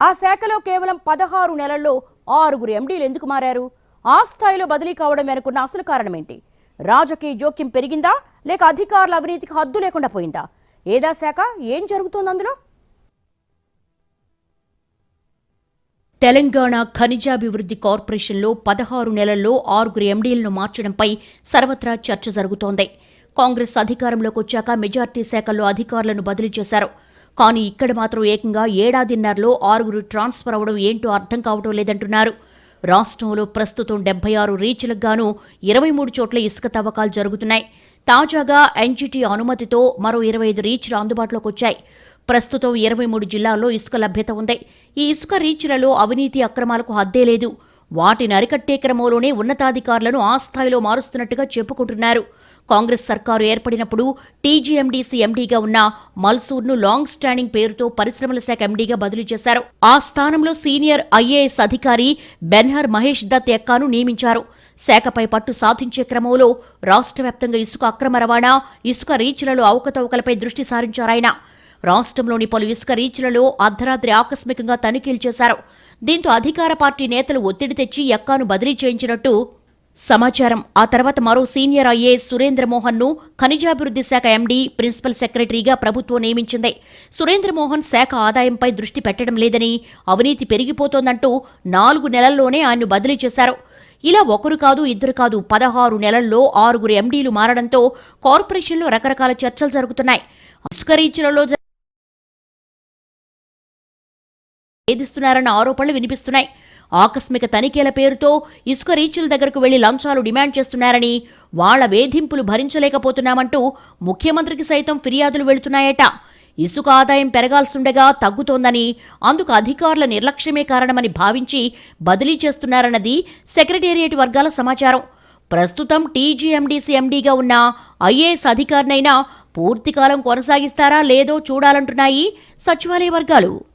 ఆ శాఖలో కేవలం పదహారు నెలల్లో ఆరుగురు ఎండీలు ఎందుకు మారారు? ఆ స్థాయిలో బదిలీ కావడం వెనుకున్న అసలు కారణం ఏంటి రాజకీయ జోక్యం పెరిగిందా? లేక అధికారుల అవినీతికి హద్దు లేకుండా పోయిందా? ఏదా శాఖ? ఏం జరుగుతోంది అందులో? తెలంగాణ ఖనిజాభివృద్ధి కార్పొరేషన్లో పదహారు నెలల్లో ఆరుగురు ఎండీలను మార్చడంపై సర్వత్రా చర్చ జరుగుతోంది. కాంగ్రెస్ అధికారంలోకి వచ్చాక మెజార్టీ శాఖల్లో అధికారులను బదిలీ చేశారు. కానీ ఇక్కడ మాత్రం ఏకంగా ఏడాదిన్నరలో ఆరుగురు ట్రాన్స్ఫర్ అవడం ఏంటో అర్థం కావడం లేదంటున్నారు. రాష్ట్రంలో ప్రస్తుతం డెబ్బై ఆరు రీచ్లకు గాను ఇరవై మూడు చోట్ల ఇసుక తవ్వకాలు జరుగుతున్నాయి. తాజాగా ఎన్జీటీ అనుమతితో మరో ఇరవై ఐదు రీచ్లు అందుబాటులోకి వచ్చాయి. ప్రస్తుతం ఇరవై మూడు జిల్లాల్లో ఇసుక లభ్యత ఉంది. ఈ ఇసుక రీచ్లలో అవినీతి అక్రమాలకు హద్దే లేదు. వాటిని అరికట్టే క్రమంలోనే ఉన్నతాధికారులను ఆ స్థాయిలో మారుస్తున్నట్టుగా చెప్పుకుంటున్నారు. కాంగ్రెస్ సర్కారు ఏర్పడినప్పుడు టీజీఎండీసీ ఎండీగా ఉన్న మల్సూర్ను లాంగ్ స్టాండింగ్ పేరుతో పరిశ్రమల శాఖ ఎండీగా బదిలీ చేశారు. ఆ స్థానంలో సీనియర్ ఐఏఎస్ అధికారి బెన్హర్ మహేష్ దత్ ఎక్కాను నియమించారు. శాఖపై పట్టు సాధించే క్రమంలో రాష్ట్ర వ్యాప్తంగా ఇసుక అక్రమ రవాణా ఇసుక రీచ్లలో అవకతవకలపై దృష్టి సారించారాయన రాష్ట్రంలోని పలు ఇసుక రీచ్లలో అర్ధరాత్రి ఆకస్మికంగా తనిఖీలు చేశారు. దీంతో అధికార పార్టీ నేతలు ఒత్తిడి తెచ్చి ఎక్కాను బదిలీ చేయించినట్టు సమాచారం. ఆ తర్వాత మరో సీనియర్ అయ్యే సురేంద్ర ను ఖనిజాభివృద్ధి శాఖ ఎండీ ప్రిన్సిపల్ సెక్రటరీగా ప్రభుత్వం నియమించింది. సురేంద్రమోహన్ శాఖ ఆదాయంపై దృష్టి పెట్టడం లేదని అవినీతి పెరిగిపోతోందంటూ నాలుగు నెలల్లోనే ఆయన్ను బదిలీ చేశారు. ఇలా ఒకరు కాదు ఇద్దరు కాదు పదహారు నెలల్లో ఆరుగురు ఎండీలు మారడంతో కార్పొరేషన్లో రకరకాల చర్చలు జరుగుతున్నాయి. ఇసుక రీచ్లలో వేధిస్తున్నారన్న ఆరోపణలు వినిపిస్తున్నాయి. ఆకస్మిక తనిఖీల పేరుతో ఇసుక రీచుల దగ్గరకు వెళ్ళి లంచాలు డిమాండ్ చేస్తున్నారని వాళ్ళ వేధింపులు భరించలేకపోతున్నామంటూ ముఖ్యమంత్రికి సైతం ఫిర్యాదులు వెళుతున్నాయట. ఇసుక ఆదాయం పెరగాల్సుండగా తగ్గుతోందని అందుకు అధికారుల నిర్లక్ష్యమే కారణమని భావించి బదిలీ చేస్తున్నారన్నది సెక్రటేరియట్ వర్గాల సమాచారం. ప్రస్తుతం టీజీఎండీసీ ఎండీగా ఉన్న ఐఏఎస్ అధికారినైనా పూర్తికాలం కొనసాగిస్తారా లేదో చూడాలంటున్నాయి సచివాలయ వర్గాలు.